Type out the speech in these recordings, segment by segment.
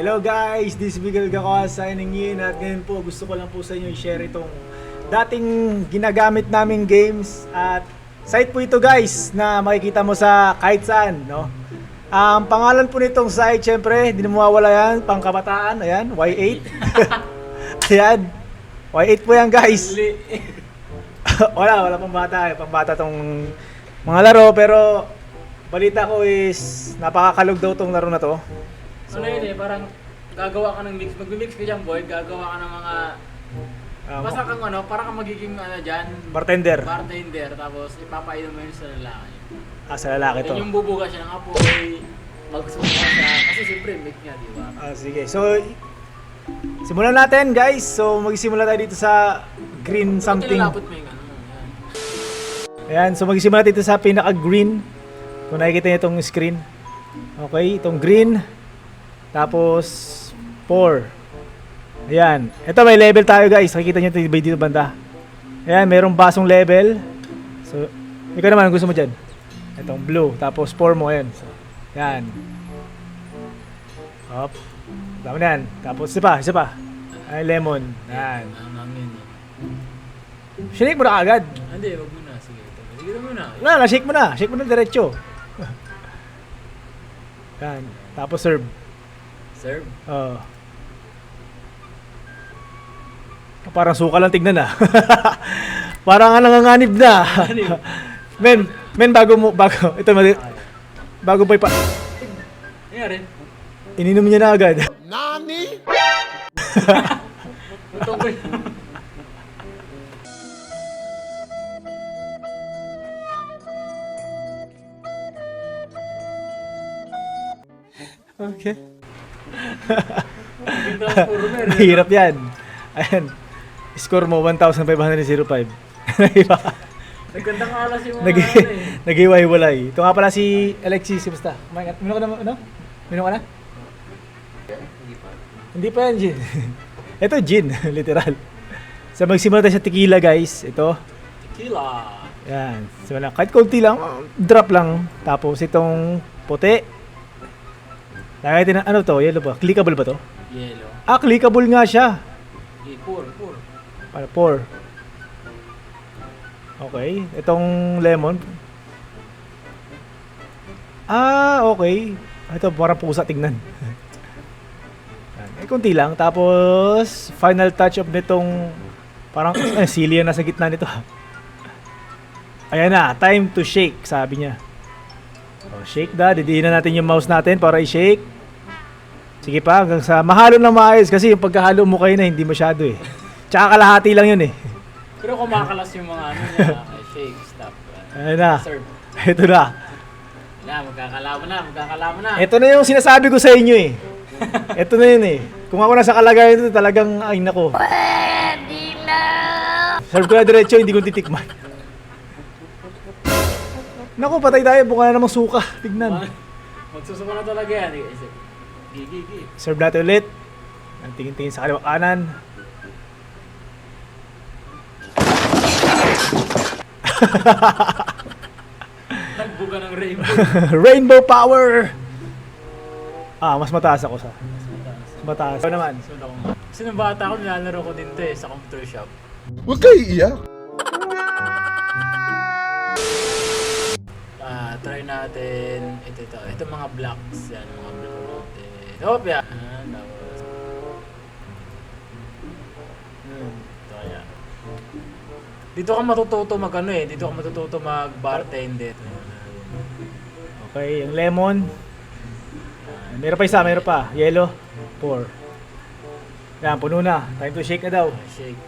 Hello guys, this is Miguel Gacoa signing in. At ngayon po gusto ko lang po sa inyo i-share itong dating ginagamit naming games. At site po ito guys na makikita mo sa kahit saan, no? Ang pangalan po nitong site, syempre, hindi mawawala yan, pangkabataan, ayan, Y8. ayan, Y8 po yan guys. wala, wala pang bata, eh, pang bata tong mga laro, pero balita ko is napakakalog daw tong laro na to. ano yun eh, parang gagawa ka ng mix. Mag-mix ka dyan, boy. Gagawa ka ng mga... Ah, basta kang ano, parang kang magiging ano dyan, bartender. bartender. Tapos ipapainom mo yun sa lalaki. Ah, sa lalaki to. Then yung bubuga siya ng apoy, magsuka siya. Kasi siyempre, mix niya, di ba? Ah, sige. So, simulan natin guys. So, magsimula tayo dito sa green something. Tinilapot mo yung ano. Yan. Ayan, so magsimula dito sa pinaka-green. Kung nakikita niyo itong screen. Okay, itong green. Tapos, 4. Ayan. Ito may level tayo guys. Nakikita niyo ito dito banda. Ayan, mayroong basong level. So, ikaw naman, gusto mo dyan? Itong blue. Tapos 4 mo, ayan. So, ayan. Up. Dami na yan. Tapos isa pa, isa pa. Ay, lemon. Ayan. Shake mo na agad. Hindi, wag mo na. Sige. Wala na, shake mo na. Shake mo na diretso. Yan. Tapos serve. Serve. Oo. Parang suka lang tignan ah. Parang nga nanganganib na. men, men bago mo, bago, ito, mali- bago pa ipa, Nangyari. ininom niya na agad. Ito ko okay. Transformer. eh. Mahirap yan. Ayan. Score mo, 1,505. Diba? Nagandang alas yung mga Nag ano eh. Naghiwa-hiwalay. Ito nga pala si Alexis, basta. Kumain ka- Minom ka na, ano? Minom ka na? Hindi pa yan, gin. Ito, gin, literal. So, magsimula tayo sa tequila, guys. Ito. Tequila. Yan. Simula. Kahit konti lang, drop lang. Tapos, itong puti. Nakakita na, ano to? Yellow ba? Clickable ba to? Yellow. Ah, clickable nga siya. Eh, pour, pour. Para pour. Okay. Itong lemon. Ah, okay. Ito, parang pusa tignan. Eh, kunti lang. Tapos, final touch of nitong parang eh, sili yan nasa gitna nito. Ayan na, time to shake, sabi niya. Oh, shake da, didiin na natin yung mouse natin para i-shake. Sige pa, hanggang sa mahalo na maayos kasi yung pagkahalo mo kayo na hindi masyado eh. Tsaka kalahati lang yun eh. Pero kumakalas yung mga ano niya, eh, shake, stop. Ayan na, Serve. ito na. Na, magkakalaman na, magkakalaman na. Ito na yung sinasabi ko sa inyo eh. Ito na yun eh. Kung ako nasa kalagayan ito, talagang, ay nako. Pwede na! Serve ko na diretso, hindi ko titikman. Naku, patay tayo. Buka na namang suka. Tignan. Magsusuka na talaga yan. Eh, Gigi, gigi. Serve natin ulit. Ang tingin-tingin sa kaliwa kanan. Nagbuga ng rainbow. Rainbow power! Ah, mas mataas ako sa. Mas mataas. Ikaw naman. Sunod ako. Kasi nung bata ako, nilalaro ko din to eh, sa computer shop. Huwag kayo iiyak. Try natin. Ito, ito. Ito mga blocks. Yan, mga block natin. Hop, yan. Ah, tapos. Hmm, ito kaya. Dito ka matututo mag ano eh. Dito ka matututo mag bartender. Okay, yung lemon. Meron pa isa, meron pa. Yellow. Pour. Yan, puno na. Time to shake na daw. Ah, Shake.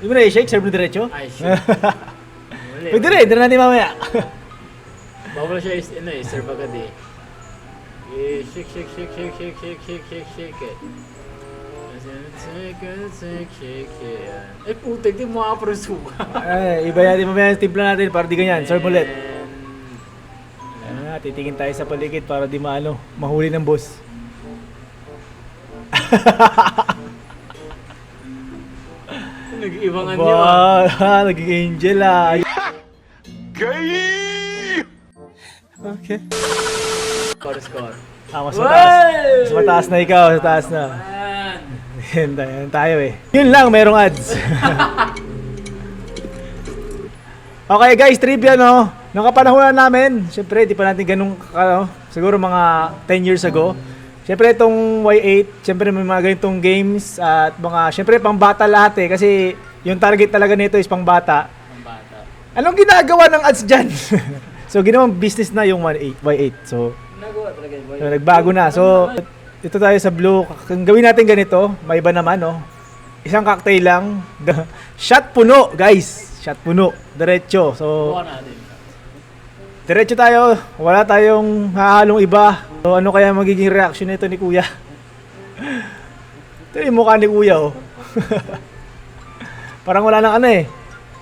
Hindi mo na i-shake, serve na diretso. Ay, shake. Pwede rin, hindi na natin mamaya. Bawal siya is, ano eh, serve agad eh. Eh, shake, shake, shake, shake, shake, shake, shake, shake, shake it. Shake it, shake, shake it. Eh, putik, di mo makapro suka. Ay, iba yan, mamaya yung timpla natin para di ganyan. Serve ulit. Ayan na, titingin tayo sa paligid para di maano, mahuli ng boss. Nag-iwangan niyo ah. Ba, naging angel ah. Gay! Okay. Score, score. Ah, mas mataas. Mas mataas na ikaw, mas mataas na. Yan, yan tayo eh. Yun lang, merong ads. okay guys, trivia no. Nung kapanahonan namin, syempre di pa natin ganun, ano, siguro mga 10 years ago. Syempre itong Y8, syempre may mga ganitong games at mga, syempre pang bata lahat eh. Kasi yung target talaga nito is pang bata. Ang bata. Anong ginagawa ng ads dyan? so ginawang business na yung Y8. Y8. So Nagawa talaga yun. So, nagbago na. So, ito tayo sa blue. Kung gawin natin ganito, may iba naman, no? Isang cocktail lang. Shot puno, guys. Shot puno. Diretso. So, natin. diretso tayo. Wala tayong hahalong iba. So, ano kaya magiging reaction nito ni Kuya? ito yung mukha ni Kuya, oh. Parang wala nang ano eh.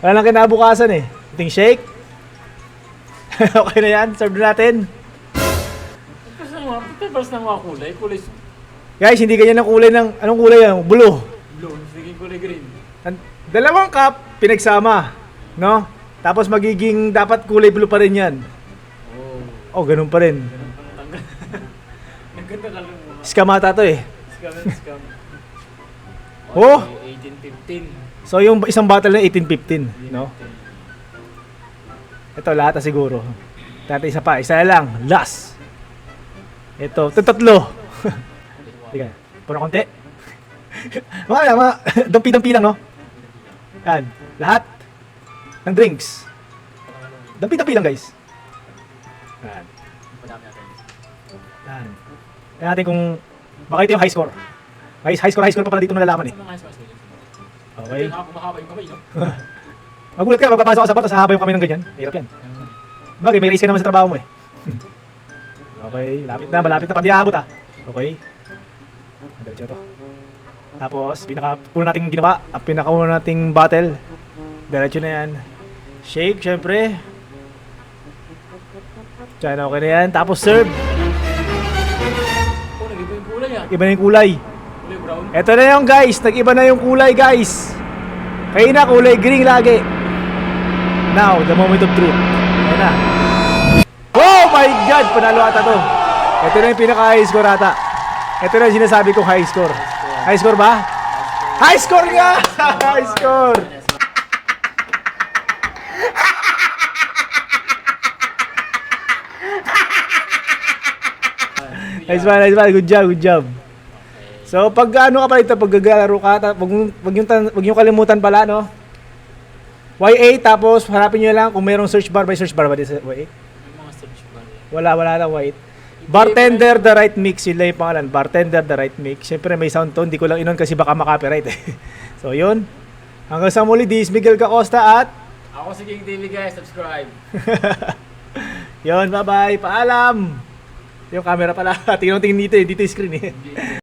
Wala nang kinabukasan eh. Iting shake. okay na yan. Serve na natin. Mga, peppers ng mga kulay. Kulay Guys, hindi ganyan ang kulay ng... Anong kulay yan? Blue. blue. Sige kulay green. An- Dalawang cup, pinagsama. No? Tapos magiging dapat kulay blue pa rin yan. Oh. Oh, ganun pa rin. Tanggal. Ang ganda ka lang mo. Skamata to eh. Scam and scam. Oh! 1815. So yung isang bottle na 1815. No? Ito lahat na siguro. Dati isa pa, isa na lang. Last. Ito, ito tatlo. Sige, puro konti. mga, mga, dampi-dampi lang, no? Yan, lahat ng drinks. Dampi-dampi lang, guys. Yan. Yan. Tingnan natin kung baka ito yung high score. Guys, high score, high score pa pala dito malalaman eh. Okay. Mahaba yung kamay, no? Magulat ka, magpapasok ka sa bato, sa haba yung kami ng ganyan. Hirap yan. Bagay, may risk ka naman sa trabaho mo eh. okay, lapit na, malapit na, pandi aabot ah. Okay. Diretso to. Tapos, pinaka, puno nating ginawa, ang pinaka uno nating bottle. Diretso na yan. Shake, syempre. Diyan, okay na yan. Tapos serve. Oh, nag-iba yung kulay ah. Iba na yung kulay. Kulay brown. Eto na yung guys, nag-iba na yung kulay guys. Kaya na kulay green lagi. Now, the moment of truth. Ayan na. Oh my God! Panalo ata to. Ito na yung pinaka-high score ata. Ito na yung sinasabi kong high score. High score ba? High score nga! high score! Nice one, nice one. Good job, good job. So, pag ano ka pala ito, pag gagalaro ka, wag, wag, yung, wag yung kalimutan pala, no? Y8, tapos hanapin nyo lang kung mayroong search bar. May search bar ba dito sa Y8? May mga search bar. eh. Wala, wala na Y8. Bartender the right mix, lang yung pangalan. Bartender the right mix. Siyempre may sound tone, di ko lang inon kasi baka makapiright eh. so, yun. Hanggang sa muli, this is Miguel Cacosta at Ako si King TV guys, subscribe. yun, bye-bye, paalam! Yung camera pala, tingnan tingin dito eh, dito yung screen eh.